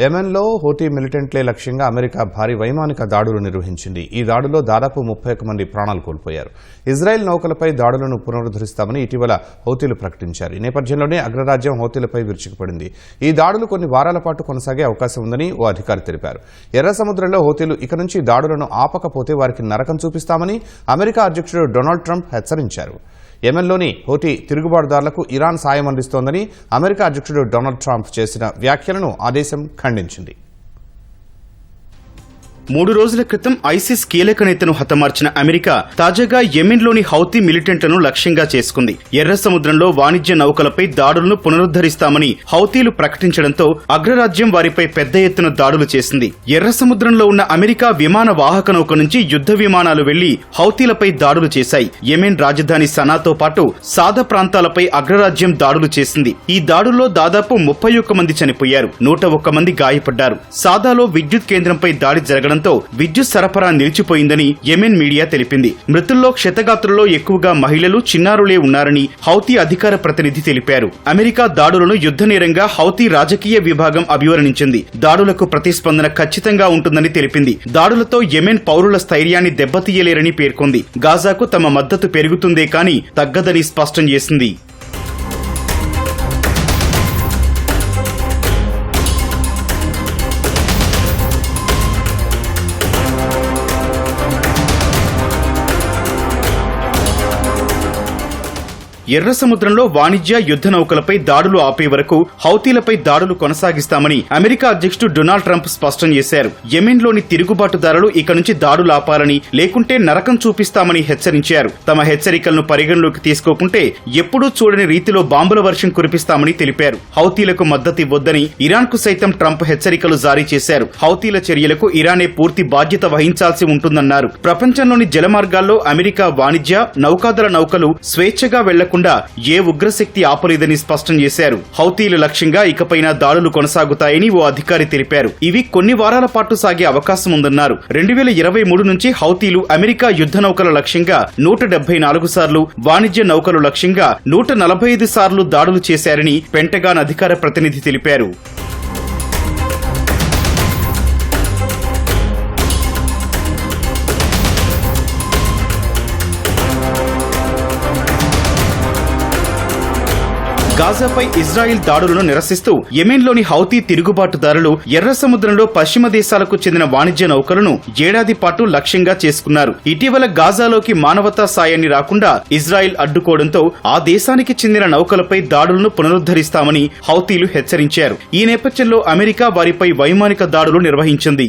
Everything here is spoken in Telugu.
యెమెన్లో హోటీ మిలిటెంట్లే లక్ష్యంగా అమెరికా భారీ వైమానిక దాడులు నిర్వహించింది. ఈ దాడుల్లో దాదాపు ముప్పై ఒక్క మంది ప్రాణాలు కోల్పోయారు. ఇజ్రాయెల్ నౌకలపై దాడులను పునరుద్ధరిస్తామని ఇటీవల హౌతీలు ప్రకటించారు. ఈ నేపథ్యంలోనే అగ్రరాజ్యం హౌతీలపై విరుచుకుపడింది. ఈ దాడులు కొన్ని వారాల పాటు కొనసాగే అవకాశం ఉందని ఓ అధికారి తెలిపారు. ఎర్ర సముద్రంలో హౌతీలు ఇక నుంచి దాడులను ఆపకపోతే వారికి నరకం చూపిస్తామని అమెరికా అధ్యక్షుడు డొనాల్డ్ ట్రంప్ హెచ్చరించారు. యెమెన్లోని హోటీ తిరుగుబాటుదారులకు ఇరాన్ సాయం అందిస్తోందని అమెరికా అధ్యక్షుడు డొనాల్డ్ ట్రంప్ చేసిన వ్యాఖ్యలను ఆ దేశం ఖండించింది. మూడు రోజుల క్రితం ఐసిస్ కీలక నేతను హతమార్చిన అమెరికా తాజాగా యెమెన్లోని హౌతీ మిలిటెంట్లను లక్ష్యంగా చేసుకుంది. ఎర్ర సముద్రంలో వాణిజ్య నౌకలపై దాడులను పునరుద్ధరిస్తామని హౌతీలు ప్రకటించడంతో అగ్రరాజ్యం వారిపై పెద్ద ఎత్తున దాడులు చేసింది. ఎర్ర సముద్రంలో ఉన్న అమెరికా విమాన వాహక నౌక నుంచి యుద్ధ విమానాలు వెళ్ళి హౌతీలపై దాడులు చేశాయి. యెమెన్ రాజధాని సనాతో పాటు సాదా ప్రాంతాలపై అగ్రరాజ్యం దాడులు చేసింది. ఈ దాడుల్లో దాదాపు ముప్పై ఒక్క మంది చనిపోయారు. నూట ఒక్క మంది గాయపడ్డారు. సాదాలో విద్యుత్ కేంద్రంపై దాడి జరగడం జరగడంతో విద్యుత్ సరఫరా నిలిచిపోయిందని యెమెన్ మీడియా తెలిపింది. మృతుల్లో క్షతగాత్రుల్లో ఎక్కువగా మహిళలు చిన్నారులే ఉన్నారని హౌతీ అధికార ప్రతినిధి తెలిపారు. అమెరికా దాడులను యుద్ధ నేరంగా హౌతీ రాజకీయ విభాగం అభివర్ణించింది. దాడులకు ప్రతిస్పందన ఖచ్చితంగా ఉంటుందని తెలిపింది. దాడులతో యెమెన్ పౌరుల స్థైర్యాన్ని దెబ్బతీయలేరని పేర్కొంది. గాజాకు తమ మద్దతు పెరుగుతుందే కానీ తగ్గదని స్పష్టం చేసింది. ఎర్ర సముద్రంలో వాణిజ్య యుద్ధ నౌకలపై దాడులు ఆపే వరకు హౌతీలపై దాడులు కొనసాగిస్తామని అమెరికా అధ్యక్షుడు డొనాల్డ్ ట్రంప్ స్పష్టం చేశారు. యెమెన్లోని తిరుగుబాటుదారులు ఇక నుంచి దాడులు ఆపాలని లేకుంటే నరకం చూపిస్తామని హెచ్చరించారు. తమ హెచ్చరికలను పరిగణలోకి తీసుకోకుంటే ఎప్పుడూ చూడని రీతిలో బాంబుల వర్షం కురిపిస్తామని తెలిపారు. హౌతీలకు మద్దతు ఇవ్వొద్దని ఇరాన్కు సైతం ట్రంప్ హెచ్చరికలు జారీ చేశారు. హౌతీల చర్యలకు ఇరానే పూర్తి బాధ్యత వహించాల్సి ఉంటుందన్నారు. ప్రపంచంలోని జలమార్గాల్లో అమెరికా వాణిజ్య నౌకాదళ నౌకలు స్వేచ్ఛగా వెళ్ళకుండా ఏ ఉగ్రశక్తి ఆపలేదని స్పష్టం చేశారు. హౌతీల లక్ష్యంగా ఇకపైన దాడులు కొనసాగుతాయని ఓ అధికారి తెలిపారు. ఇవి కొన్ని వారాల పాటు సాగే అవకాశం ఉందన్నారు. రెండు వేల ఇరవై మూడు నుంచి హౌతీలు అమెరికా యుద్ధ నౌకల లక్ష్యంగా నూట డెబ్బై నాలుగు సార్లు వాణిజ్య నౌకలు లక్ష్యంగా నూట నలభై ఐదు సార్లు దాడులు చేశారని పెంటగాన్ అధికార ప్రతినిధి తెలిపారు. గాజాపై ఇజ్రాయిల్ దాడులను నిరసిస్తూ యెమెన్లోని హౌతీ తిరుగుబాటుదారులు ఎర్ర సముద్రంలో పశ్చిమ దేశాలకు చెందిన వాణిజ్య నౌకలను ఏడాది పాటు లక్ష్యంగా చేసుకున్నారు. ఇటీవల గాజాలోకి మానవతా సాయాన్ని రాకుండా ఇజ్రాయిల్ అడ్డుకోవడంతో ఆ దేశానికి చెందిన నౌకలపై దాడులను పునరుద్ధరిస్తామని హౌతీలు హెచ్చరించారు. ఈ నేపథ్యంలో అమెరికా వారిపై వైమానిక దాడులు నిర్వహించింది.